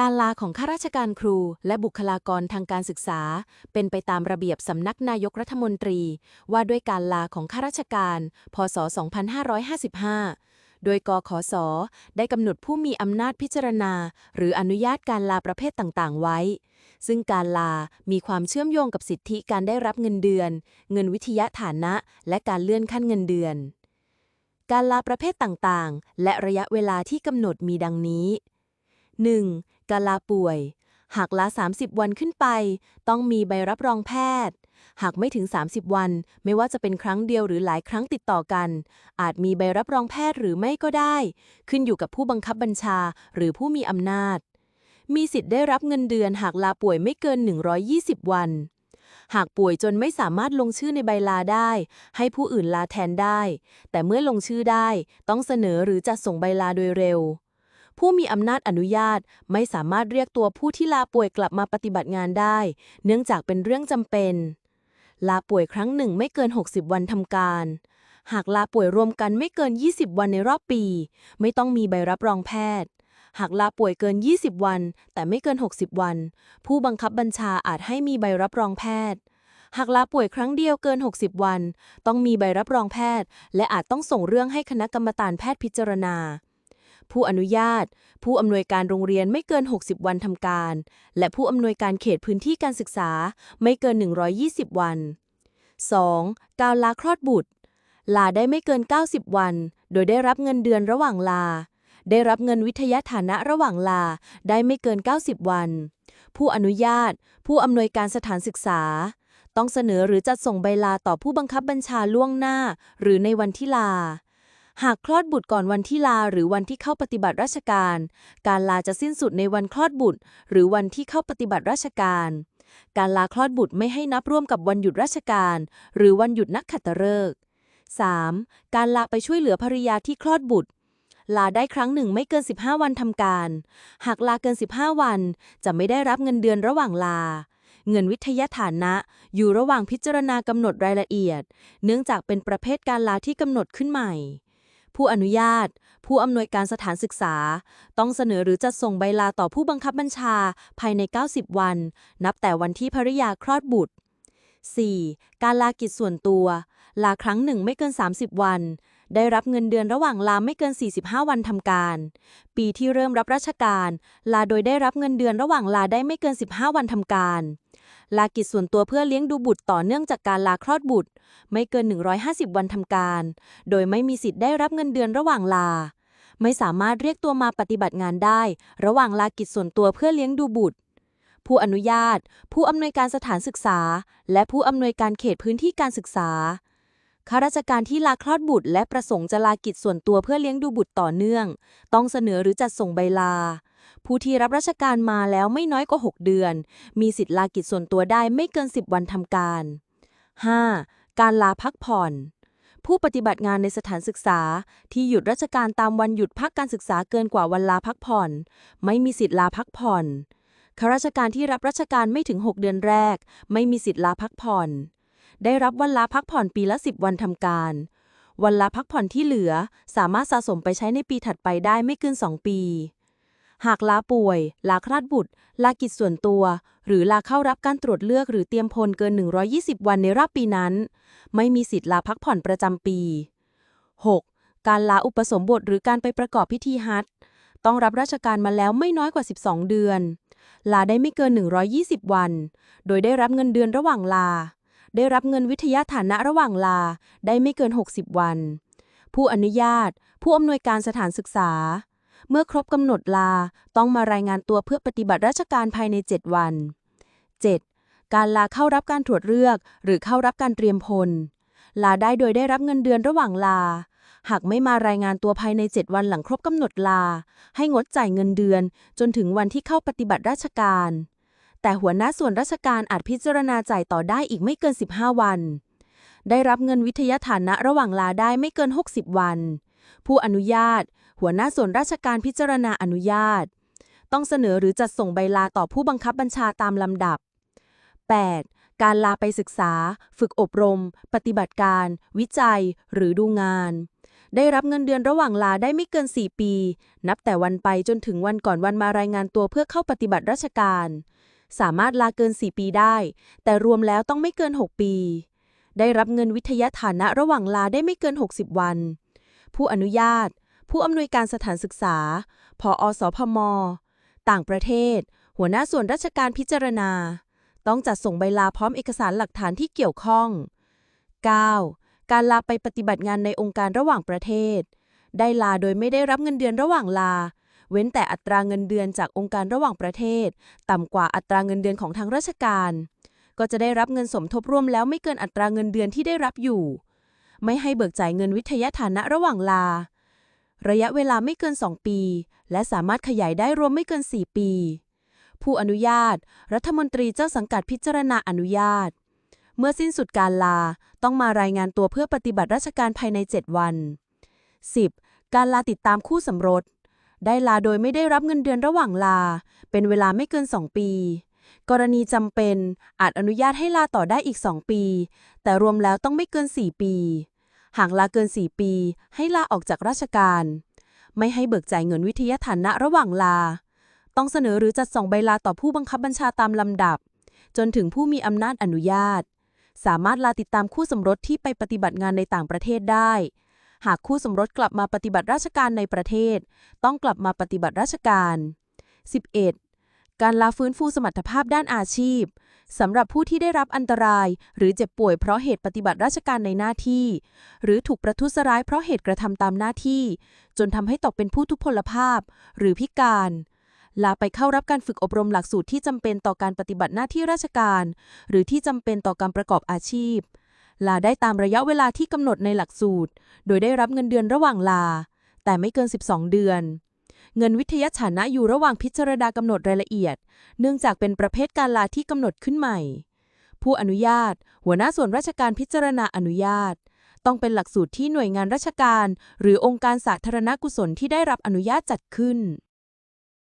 การลาของข้าราชการครู และบุคลากรทางการศึกษา เป็นไปตามระเบียบสำนักนายกรัฐมนตรี ว่าด้วยการลาของข้าราชการ พศ 2555 โดยกขสได้กำหนดผู้มีอำนาจพิจารณา หรืออนุญาตการลาประเภทต่างๆ ไว้ ซึ่งการลา มีความเชื่อมโยงกับสิทธิการได้รับเงินเดือน เงินวิทยาฐานะ และการเลื่อนขั้นเงินเดือน การลาประเภทต่างๆ และระยะเวลาที่กำหนดมีดังนี้ 1. กาลาป่วย หากลา 30 วันขึ้นไป ต้องมีใบรับรองแพทย์ หากไม่ถึง 30 วัน ไม่ว่าจะเป็นครั้งเดียวหรือหลายครั้งติดต่อกัน อาจมีใบรับรองแพทย์หรือไม่ก็ได้ ขึ้นอยู่กับผู้บังคับบัญชาหรือผู้มีอำนาจ มีสิทธิ์ได้รับเงินเดือนหากลาป่วยไม่เกิน 120 วันหากป่วยจนไม่สามารถลงชื่อในใบลาได้ ให้ผู้อื่นลาแทนได้ แต่เมื่อลงชื่อได้ ต้องเสนอหรือจัดส่งใบลาโดยเร็ว ผู้มีอำนาจอนุญาตไม่สามารถเรียกตัวผู้ที่ลาป่วยกลับมาปฏิบัติงานได้ เนื่องจากเป็นเรื่องจำเป็น ลาป่วยครั้งหนึ่งไม่เกิน 60 วันทำการ หากลาป่วยรวมกันไม่เกิน 20 วันในรอบปี ไม่ต้องมีใบรับรองแพทย์ หากลาป่วยเกิน 20 วัน แต่ไม่เกิน 60 วัน ผู้บังคับบัญชาอาจให้มีใบรับรองแพทย์หากลาป่วยครั้งเดียวเกิน 60 วัน ต้องมีใบรับรองแพทย์ และอาจต้องส่งเรื่องให้คณะกรรมการแพทย์พิจารณา ผู้อนุญาต ผู้อำนวยการโรงเรียนไม่เกิน 60 วันทำการ และผู้อำนวยการเขตพื้นที่การศึกษาไม่เกิน 120 วัน 2. การลาคลอดบุตร ลาได้ไม่เกิน 90 วัน โดยได้รับเงินเดือนระหว่างลา ได้รับเงินวิทยาฐานะระหว่างลาได้ไม่เกิน 90 วัน ผู้อนุญาต ผู้อำนวยการสถานศึกษา ต้องเสนอหรือจัดส่งใบลาต่อผู้บังคับบัญชาล่วงหน้า หรือในวันที่ลา หากคลอดบุตรก่อนวันที่ลาหรือวันที่เข้าปฏิบัติราชการ การลาจะสิ้นสุดในวันคลอดบุตร หรือวันที่เข้าปฏิบัติราชการ การลาคลอดบุตรไม่ให้นับร่วมกับวันหยุดราชการ หรือวันหยุดนักขัตฤกษ์ 3. การลาไปช่วยเหลือภริยาที่คลอดบุตร ลาได้ครั้งหนึ่งไม่เกิน 15 วันทำการ หากลาเกิน 15 วัน จะไม่ได้รับเงินเดือนระหว่างลา เงินวิทยาฐานะ อยู่ระหว่างพิจารณากำหนดรายละเอียด เนื่องจากเป็นประเภทการลาที่กำหนดขึ้นใหม่ ผู้อนุญาต ผู้อำนวยการสถานศึกษา ต้องเสนอหรือจัดส่งใบลาต่อผู้บังคับบัญชาภายใน 90 วัน นับแต่วันที่ภริยาคลอดบุตร 4. การลากิจส่วนตัว ลาครั้งหนึ่งไม่เกิน 30 วัน ได้รับเงินเดือนระหว่างลาไม่เกิน 45 วันทำการ ปีที่เริ่มรับราชการ ลาโดยได้รับเงินเดือนระหว่างลาได้ไม่เกิน 15 วันทำการ ลากิจส่วนตัวเพื่อเลี้ยงดูบุตรต่อเนื่องจากการลาคลอดบุตร ไม่เกิน 150 วันทำการ โดยไม่มีสิทธิ์ได้รับเงินเดือนระหว่างลา ไม่สามารถเรียกตัวมาปฏิบัติงานได้ ระหว่างลากิจส่วนตัวเพื่อเลี้ยงดูบุตรผู้อนุญาต ผู้อำนวยการสถานศึกษา และผู้อำนวยการเขตพื้นที่การศึกษา ข้าราชการที่ลาคลอดบุตร และประสงค์จะลากิจส่วนตัวเพื่อเลี้ยงดูบุตรต่อเนื่อง ต้องเสนอหรือจัดส่งใบลา ผู้ที่รับราชการมาแล้วไม่น้อยกว่า 6 เดือน มีสิทธิ์ลากิจส่วนตัวได้ไม่เกิน 10 วันทำการ 5. การลาพักผ่อน ผู้ปฏิบัติงานในสถานศึกษา ที่หยุดราชการตามวันหยุดพักการศึกษาเกินกว่าวันลาพักผ่อน ไม่มีสิทธิ์ลาพักผ่อนข้าราชการที่รับราชการไม่ถึง 6 เดือนแรก ไม่มีสิทธิ์ลาพักผ่อน ได้รับวันลาพักผ่อนปีละ 10 วันทำการ วันลาพักผ่อนที่เหลือสามารถสะสมไปใช้ในปีถัดไปได้ไม่เกิน 2 ปี หากลาป่วย ลาคลอดบุตร ลากิจส่วนตัว หรือลาเข้ารับการตรวจเลือกหรือเตรียมพลเกิน 120 วันในรอบปีนั้น ไม่มีสิทธิ์ลาพักผ่อนประจำปี 6. การลาอุปสมบทหรือการไปประกอบพิธีฮัจต้องรับราชการมาแล้วไม่น้อยกว่า 12 เดือน ลาได้ไม่เกิน 120 วัน โดยได้รับเงินเดือนระหว่างลา ได้รับเงินวิทยาฐานะระหว่างลา ได้ไม่เกิน 60 วัน ผู้อนุญาต ผู้อำนวยการสถานศึกษา เมื่อครบกำหนดลาต้องมารายงานตัวเพื่อปฏิบัติราชการภายใน 7 วัน 7. การลาเข้ารับการตรวจเลือก หรือเข้ารับการเตรียมพล ลาได้โดยได้รับเงินเดือนระหว่างลา หากไม่มารายงานตัวภายใน 7 วันหลังครบกำหนดลา ให้งดจ่ายเงินเดือน จนถึงวันที่เข้าปฏิบัติราชการ แต่หัวหน้าส่วนราชการอาจพิจารณาจ่ายต่อได้อีกไม่เกิน 15 วัน ได้รับเงินวิทยาฐานะระหว่างลาได้ไม่เกิน 60 วัน ผู้อนุญาต หัวหน้าส่วนราชการพิจารณาอนุญาต ต้องเสนอหรือจัดส่งใบลาต่อผู้บังคับบัญชาตามลำดับ 8. การลาไปศึกษา ฝึกอบรม ปฏิบัติการ วิจัย หรือดูงาน ได้รับเงินเดือนระหว่างลาได้ไม่เกิน 4 ปี นับแต่วันไปจนถึงวันก่อนวันมารายงานตัวเพื่อเข้าปฏิบัติราชการ สามารถลาเกิน 4 ปีได้ แต่รวมแล้วต้องไม่เกิน 6 ปี ได้รับเงินวิทยาฐานะระหว่างลาได้ไม่เกิน 60 วัน ผู้อนุญาต ผู้อำนวยการสถานศึกษาพออสพม ต่างประเทศ หัวหน้าส่วนราชการพิจารณา ต้องจัดส่งใบลาพร้อมเอกสารหลักฐานที่เกี่ยวข้อง 9. การลาไปปฏิบัติงานในองค์การระหว่างประเทศ ได้ลาโดยไม่ได้รับเงินเดือนระหว่างลา เว้นแต่อัตราเงินเดือนจากองค์การระหว่างประเทศ ต่ำกว่าอัตราเงินเดือนของทางราชการ ก็จะได้รับเงินสมทบรวมแล้วไม่เกินอัตราเงินเดือนที่ได้รับอยู่ ไม่ให้เบิกจ่ายเงินวิทยาฐานะระหว่างลา ระยะเวลาไม่เกิน 2 ปี และสามารถขยายได้รวมไม่เกิน 4 ปี ผู้อนุญาต รัฐมนตรีเจ้าสังกัดพิจารณาอนุญาต เมื่อสิ้นสุดการลาต้องมารายงานตัวเพื่อปฏิบัติราชการภายใน 7 วัน 10. การลาติดตามคู่สมรส ได้ลาโดยไม่ได้รับเงินเดือนระหว่างลา เป็นเวลาไม่เกิน 2 ปี กรณีจำเป็นอาจอนุญาตให้ลาต่อได้อีก 2 ปี แต่รวมแล้วต้องไม่เกิน 4 ปี หากลาเกิน 4 ปี ให้ลาออกจากราชการ ไม่ให้เบิกจ่ายเงินวิทยาฐานะระหว่างลา ต้องเสนอหรือจัดส่งใบลาต่อผู้บังคับบัญชาตามลำดับ จนถึงผู้มีอำนาจอนุญาต สามารถลาติดตามคู่สมรสที่ไปปฏิบัติงานในต่างประเทศได้ หากคู่สมรสกลับมาปฏิบัติราชการในประเทศ ต้องกลับมาปฏิบัติราชการ 11. การลาฟื้นฟูสมรรถภาพด้านอาชีพสำหรับผู้ที่ได้รับอันตราย หรือเจ็บป่วยเพราะเหตุปฏิบัติราชการในหน้าที่ หรือถูกประทุษร้ายเพราะเหตุกระทำตามหน้าที่ จนทำให้ตกเป็นผู้ทุพพลภาพ หรือพิการ ลาไปเข้ารับการฝึกอบรมหลักสูตรที่จำเป็นต่อการปฏิบัติหน้าที่ราชการ หรือที่จำเป็นต่อการประกอบอาชีพ ลาได้ตามระยะเวลาที่กำหนดในหลักสูตร โดยได้รับเงินเดือนระหว่างลา แต่ไม่เกิน 12 เดือน เงินวิทยาฐานะอยู่ระหว่างพิจารณากำหนดรายละเอียด เนื่องจากเป็นประเภทการลาที่กำหนดขึ้นใหม่ ผู้อนุญาต หัวหน้าส่วนราชการพิจารณาอนุญาต ต้องเป็นหลักสูตรที่หน่วยงานราชการ หรือองค์การสาธารณกุศลที่ได้รับอนุญาตจัดขึ้น